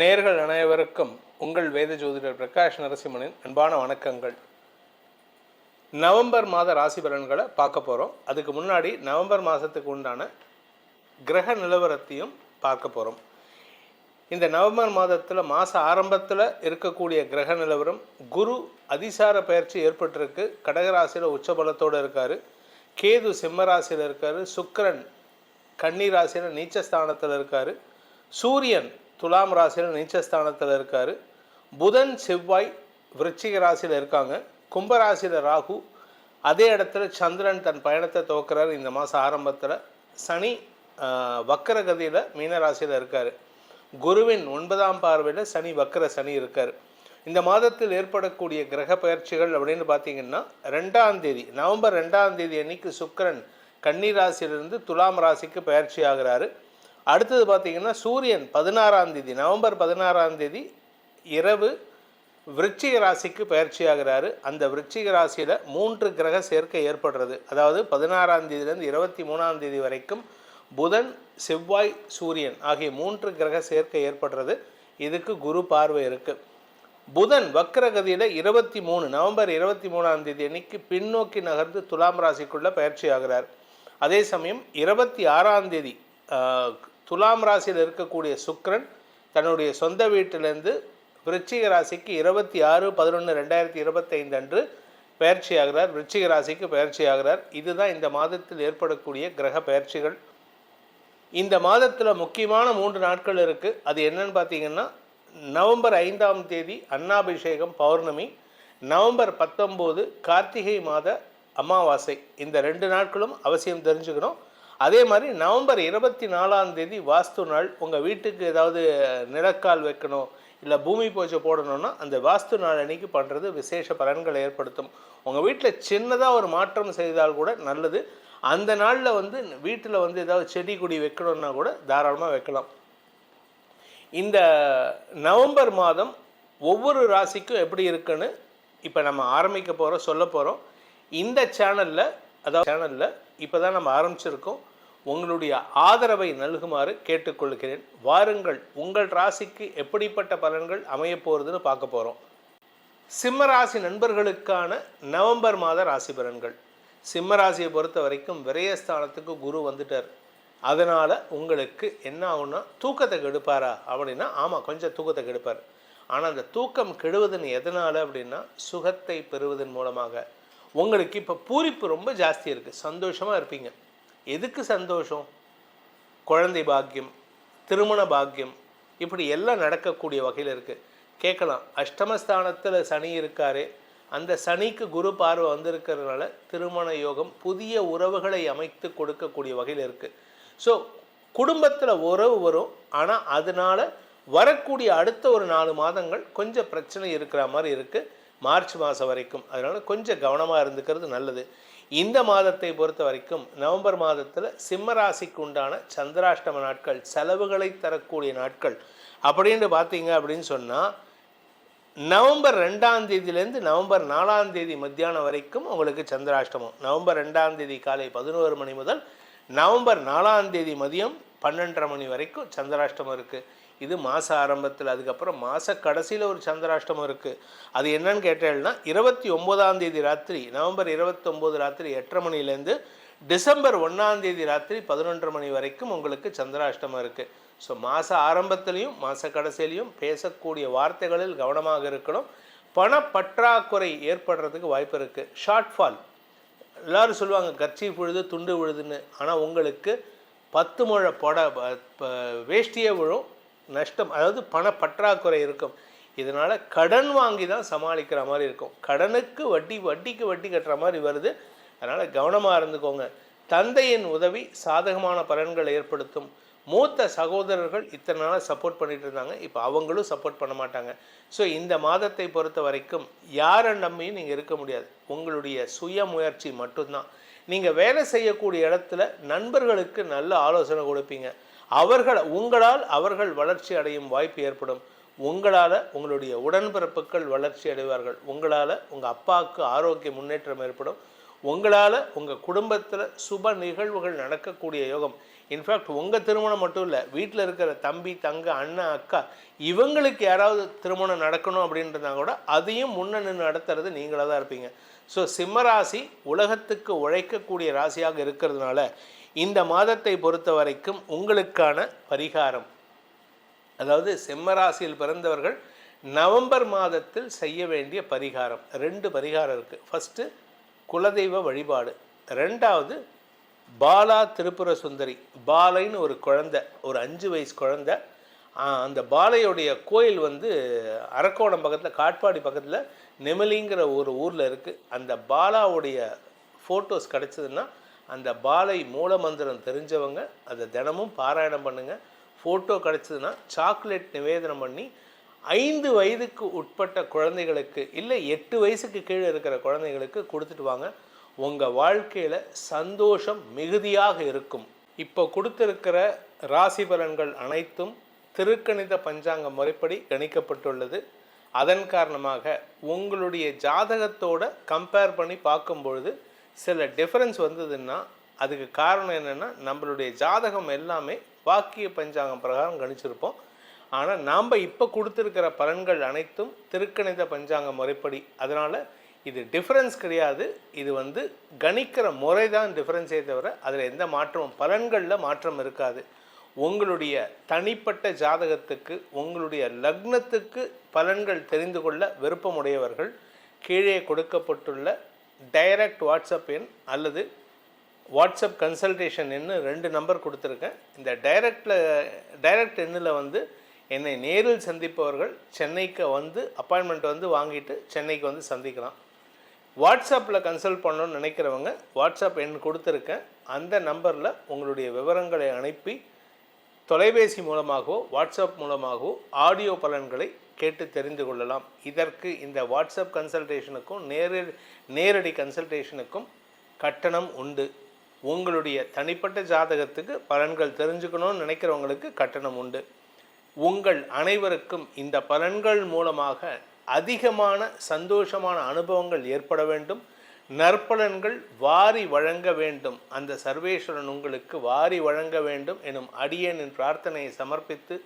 நேர்கள் அனைவருக்கும் உங்கள் வேத ஜோதிடர் பிரகாஷ் நரசிம்மனின் அன்பான வணக்கங்கள். நவம்பர் மாத ராசி பலன்களை பார்க்க போகிறோம் அதுக்கு முன்னாடி நவம்பர் மாதத்துக்கு உண்டான கிரக நிலவரத்தையும் பார்க்க போகிறோம் இந்த நவம்பர் மாதத்தில் மாத ஆரம்பத்தில் இருக்கக்கூடிய கிரக நிலவரம் குரு அதிசார பயிற்சி ஏற்பட்டிருக்கு. கடகராசியில் உச்சபலத்தோடு இருக்கார். கேது சிம்மராசியில் இருக்கார். சுக்கிரன் கன்னி ராசியில் நீச்சஸ்தானத்தில் இருக்கார். சூரியன் துலாம் ராசியில் நீச்சஸ்தானத்தில் இருக்கார். புதன் செவ்வாய் விருச்சிக ராசியில் இருக்காங்க. கும்பராசியில் ராகு அதே இடத்துல சந்திரன் தன் பயணத்தை துவக்கிறார் இந்த மாதம் ஆரம்பத்தில். சனி வக்கரகதியில் மீனராசியில் இருக்கார். குருவின் ஒன்பதாம் பார்வையில் சனி வக்கர சனி இருக்கார். இந்த மாதத்தில் ஏற்படக்கூடிய கிரக பயிற்சிகள் அப்படின்னு பார்த்தீங்கன்னா ரெண்டாம் தேதி நவம்பர் ரெண்டாம் தேதி அன்னைக்கு சுக்கரன் கன்னி ராசியிலிருந்து துலாம் ராசிக்கு பயிற்சி ஆகிறாரு. அடுத்தது பார்த்தீங்கன்னா சூரியன் பதினாறாம் தேதி நவம்பர் பதினாறாம் தேதி இரவு விருச்சிக ராசிக்கு பயிற்சி ஆகிறாரு அந்த விருச்சிக ராசியில் மூன்று கிரக சேர்க்கை ஏற்படுறது. அதாவது பதினாறாம் தேதியிலேருந்து இருபத்தி மூணாம் தேதி வரைக்கும் புதன் செவ்வாய் சூரியன் ஆகிய மூன்று கிரக சேர்க்கை ஏற்படுறது. இதுக்கு குரு பார்வை இருக்குது புதன் வக்ரகதியில் இருபத்தி மூணு நவம்பர் இருபத்தி மூணாம் தேதி அன்னைக்கு பின்னோக்கி நகர்ந்து துலாம் ராசிக்குள்ளே பயிற்சி ஆகிறார் அதே சமயம் இருபத்தி ஆறாம் தேதி துலாம் ராசியில் இருக்கக்கூடிய சுக்ரன் தன்னுடைய சொந்த வீட்டிலேருந்து விருச்சிக ராசிக்கு இருபத்தி ஆறு பதினொன்று ரெண்டாயிரத்தி இருபத்தைந்து அன்று பயிற்சியாகிறார் விருச்சிக ராசிக்கு பயிற்சி ஆகிறார். இதுதான் இந்த மாதத்தில் ஏற்படக்கூடிய கிரக பயிற்சிகள். இந்த மாதத்தில் முக்கியமான மூன்று நாட்கள் இருக்குது அது என்னன்னு பார்த்தீங்கன்னா நவம்பர் ஐந்தாம் தேதி அன்னாபிஷேகம் பௌர்ணமி நவம்பர் பத்தொம்போது கார்த்திகை மாத அமாவாசை. இந்த ரெண்டு நாட்களும் அவசியம் தெரிஞ்சுக்கணும். அதே மாதிரி நவம்பர் இருபத்தி நாலாம் தேதி வாஸ்து நாள் உங்கள் வீட்டுக்கு ஏதாவது நிலக்கால் வைக்கணும் இல்லை பூமி பூஜை போடணும்னா அந்த வாஸ்து நாள் அன்னைக்கு பண்ணுறது விசேஷ பலன்களை ஏற்படுத்தும். உங்கள் வீட்டில் சின்னதாக ஒரு மாற்றம் செய்தால் கூட நல்லது. அந்த நாளில் வந்து வீட்டில் வந்து ஏதாவது செடி கொடி வைக்கணும்னா கூட தாராளமாக வைக்கலாம். இந்த நவம்பர் மாதம் ஒவ்வொரு ராசிக்கும் எப்படி இருக்குன்னு இப்போ நம்ம ஆரம்பிக்க போகிறோம் சொல்ல போகிறோம் இந்த சேனலில் அதாவது சேனலில் இப்போ தான் நம்ம ஆரம்பிச்சிருக்கோம். உங்களுடைய ஆதரவை நல்குமாறு கேட்டுக்கொள்கிறேன். வாருங்கள் உங்கள் ராசிக்கு எப்படிப்பட்ட பலன்கள் அமையப்போகிறதுன்னு பார்க்க போகிறோம் சிம்ம ராசி நண்பர்களுக்கான நவம்பர் மாத ராசி பலன்கள். சிம்ம ராசியை பொறுத்த வரைக்கும் விரயஸ்தானத்துக்கு குரு வந்துட்டார். அதனால் உங்களுக்கு என்ன ஆகும்னா தூக்கத்தை கெடுப்பாரா? அப்படின்னா ஆமாம் கொஞ்சம் தூக்கத்தை கெடுப்பார். ஆனால் அந்த தூக்கம் கெடுவதன் எதனால் அப்படின்னா சுகத்தை பெறுவதன் மூலமாக. உங்களுக்கு இப்போ பூரிப்பு ரொம்ப ஜாஸ்தி இருக்குது சந்தோஷமாக இருப்பீங்க. எதுக்கு சந்தோஷம்? குழந்தை பாக்கியம் திருமண பாக்கியம் இப்படி எல்லாம் நடக்கக்கூடிய வகையில் இருக்குது கேட்கலாம். அஷ்டமஸ்தானத்தில் சனி இருக்காரு. அந்த சனிக்கு குரு பார்வை வந்திருக்கிறதுனால திருமண யோகம் புதிய உறவுகளை அமைத்து கொடுக்கக்கூடிய வகையில் இருக்குது ஸோ குடும்பத்தில் உறவு வரும். ஆனால் அதனால் வரக்கூடிய அடுத்த ஒரு நாலு மாதங்கள் கொஞ்சம் பிரச்சனை இருக்கிற மாதிரி இருக்குது மார்ச் மாதம் வரைக்கும். அதனால் கொஞ்சம் கவனமாக இருந்துக்கிறது நல்லது. இந்த மாதத்தை பொறுத்த வரைக்கும் நவம்பர் மாதத்தில் சிம்மராசிக்கு உண்டான சந்திராஷ்டம நாட்கள் செலவுகளை தரக்கூடிய நாட்கள் அப்படின்னு பார்த்தீங்க அப்படின்னு சொன்னால் நவம்பர் ரெண்டாம் தேதியிலேருந்து நவம்பர் நாலாம் தேதி மத்தியானம் வரைக்கும் உங்களுக்கு சந்திராஷ்டமம். நவம்பர் ரெண்டாம் தேதி காலை பதினோரு மணி முதல் நவம்பர் நாலாம் தேதி மதியம் பன்னெண்டரை மணி வரைக்கும் சந்திராஷ்டமம் இருக்குது இது மாத ஆரம்பத்தில் அதுக்கப்புறம் மாத கடைசியில் ஒரு சந்திராஷ்டமம் இருக்குது அது என்னன்னு கேட்டேன்னா இருபத்தி ஒம்போதாம் தேதி ராத்திரி நவம்பர் இருபத்தொம்போது ராத்திரி எட்டரை மணிலேருந்து டிசம்பர் ஒன்றாம் தேதி ராத்திரி பதினொன்றரை மணி வரைக்கும் உங்களுக்கு சந்திராஷ்டமம் இருக்குது ஸோ மாத ஆரம்பத்திலையும் மாத கடைசியிலையும் பேசக்கூடிய வார்த்தைகளில் கவனமாக இருக்கணும். பணப்பற்றாக்குறை ஏற்படுறதுக்கு வாய்ப்பு இருக்குது ஷார்ட்ஃபால் ஃபால் சொல்லுவாங்க கர்ச்சி விழுது துண்டு விழுதுன்னு. ஆனால் உங்களுக்கு பத்து முழை பட வேஷ்டியே விழும். நஷ்டம் அதாவது பணப்பற்றாக்குறை இருக்கும். இதனால் கடன் வாங்கி தான் சமாளிக்கிற மாதிரி இருக்கும். கடனுக்கு வட்டி வட்டிக்கு வட்டி கட்டுற மாதிரி வருது. அதனால் கவனமாக இருந்துக்கோங்க. தந்தையின் உதவி சாதகமான பலன்களை ஏற்படுத்தும். மூத்த சகோதரர்கள் இத்தனை நாளாக சப்போர்ட் பண்ணிகிட்டு இருந்தாங்க. இப்போ அவங்களும் சப்போர்ட் பண்ண மாட்டாங்க. ஸோ இந்த மாதத்தை பொறுத்த வரைக்கும் யாரை நம்பியும் நீங்கள் இருக்க முடியாது. உங்களுடைய சுய முயற்சி மட்டும்தான். நீங்கள் வேலை செய்யக்கூடிய இடத்துல நண்பர்களுக்கு நல்ல ஆலோசனை கொடுப்பீங்க. அவர்கள் உங்களால் அவர்கள் வளர்ச்சி அடையும் வாய்ப்பு ஏற்படும். உங்களால் உங்களுடைய உடன்பிறப்புகள் வளர்ச்சி அடைவார்கள். உங்களால் உங்கள் அப்பாவுக்கு ஆரோக்கிய முன்னேற்றம் ஏற்படும். உங்களால் உங்கள் குடும்பத்தில் சுப நிகழ்வுகள் நடக்கக்கூடிய யோகம். இன்ஃபேக்ட் உங்கள் திருமணம் மட்டும் இல்லை வீட்டில் இருக்கிற தம்பி தங்க அண்ணன் அக்கா இவங்களுக்கு யாராவது திருமணம் நடக்கணும் அப்படின்றதா கூட அதையும் முன்ன நின்று நடத்துறது நீங்களாக தான் இருப்பீங்க. ஸோ சிம்மராசி உலகத்துக்கு உழைக்கக்கூடிய ராசியாக இருக்கிறதுனால இந்த மாதத்தை பொறுத்த வரைக்கும் உங்களுக்கான பரிகாரம். அதாவது சிம்மராசியில் பிறந்தவர்கள் நவம்பர் மாதத்தில் செய்ய வேண்டிய பரிகாரம். ரெண்டு பரிகாரம் இருக்குது ஃபஸ்ட்டு குலதெய்வ வழிபாடு. ரெண்டாவது பாலா திருப்புர சுந்தரி பாலைன்னு ஒரு குழந்தை ஒரு அஞ்சு வயசு குழந்த. அந்த பாலையுடைய கோயில் வந்து அரக்கோணம் பக்கத்தில் காட்பாடி பக்கத்தில் நெமலிங்கிற ஒரு ஊரில் இருக்குது அந்த பாலாவுடைய ஃபோட்டோஸ் கிடச்சதுன்னா அந்த பாலை மூலமந்திரம் தெரிஞ்சவங்க அதை தினமும் பாராயணம் பண்ணுங்கள் ஃபோட்டோ கிடச்சதுன்னா சாக்லேட் நிவேதனம் பண்ணி ஐந்து வயதுக்கு உட்பட்ட குழந்தைகளுக்கு இல்லை எட்டு வயசுக்கு கீழே இருக்கிற குழந்தைகளுக்கு கொடுத்துட்டு வாங்க. உங்கள் வாழ்க்கையில் சந்தோஷம் மிகுதியாக இருக்கும். இப்போ கொடுத்துருக்கிற ராசி பலன்கள் அனைத்தும் திருக்கணித பஞ்சாங்க முறைப்படி கணிக்கப்பட்டுள்ளது. அதன் காரணமாக உங்களுடைய ஜாதகத்தோட கம்பேர் பண்ணி பார்க்கும்பொழுது சில டிஃப்ரென்ஸ் வந்ததுன்னா அதுக்கு காரணம் என்னென்னா நம்மளுடைய ஜாதகம் எல்லாமே வாக்கிய பஞ்சாங்கம் பிரகாரம் கணிச்சிருப்போம். ஆனால் நாம் இப்போ கொடுத்துருக்கிற பலன்கள் அனைத்தும் திருக்கணித பஞ்சாங்க முறைப்படி. அதனால் இது டிஃப்ரென்ஸ் கிடையாது. இது வந்து கணிக்கிற முறை தான் டிஃப்ரென்ஸே தவிர அதில் எந்த மாற்றமும் பலன்களில் மாற்றம் இருக்காது. உங்களுடைய தனிப்பட்ட ஜாதகத்துக்கு உங்களுடைய லக்னத்துக்கு பலன்கள் தெரிந்து கொள்ள விருப்பமுடையவர்கள் கீழே கொடுக்கப்பட்டுள்ள டைரக்ட் வாட்ஸ்அப் எண் அல்லது வாட்ஸ்அப் கன்சல்டேஷன் எண்ணு ரெண்டு நம்பர் கொடுத்துருக்கேன். இந்த டைரக்டில் டைரக்ட் எண்ணில் வந்து என்னை நேரில் சந்திப்பவர்கள் சென்னைக்கு வந்து அப்பாயின்மெண்ட் வந்து வாங்கிட்டு சென்னைக்கு வந்து சந்திக்கலாம். வாட்ஸ்அப்பில் கன்சல்ட் பண்ணணும்னு நினைக்கிறவங்க வாட்ஸ்அப் எண் கொடுத்துருக்கேன். அந்த நம்பரில் உங்களுடைய விவரங்களை அனுப்பி தொலைபேசி மூலமாகவோ வாட்ஸ்அப் மூலமாகவோ ஆடியோ பலன்களை கேட்டு தெரிந்து கொள்ளலாம். இதற்கு இந்த வாட்ஸ்அப் கன்சல்டேஷனுக்கும் நேரடி நேரடி கன்சல்டேஷனுக்கும் கட்டணம் உண்டு. உங்களுடைய தனிப்பட்ட ஜாதகத்துக்கு பலன்கள் தெரிஞ்சுக்கணும்னு நினைக்கிறவங்களுக்கு கட்டணம் உண்டு. உங்கள் அனைவருக்கும் இந்த பலன்கள் மூலமாக அதிகமான சந்தோஷமான அனுபவங்கள் ஏற்பட வேண்டும். நற்பலன்கள் வாரி வழங்க வேண்டும். அந்த சர்வேஸ்வரன் உங்களுக்கு வாரி வழங்க வேண்டும் எனும் அடியனின் பிரார்த்தனையை சமர்ப்பித்து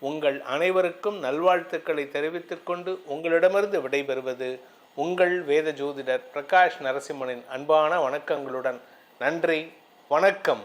உங்கள் அனைவருக்கும் நல்வாழ்த்துக்களை தெரிவித்துக்கொண்டு உங்களிடமிருந்து விடைபெறுவது உங்கள் வேத ஜோதிடர் பிரகாஷ் நரசிம்மனின் அன்பான வணக்கங்களுடன். நன்றி வணக்கம்.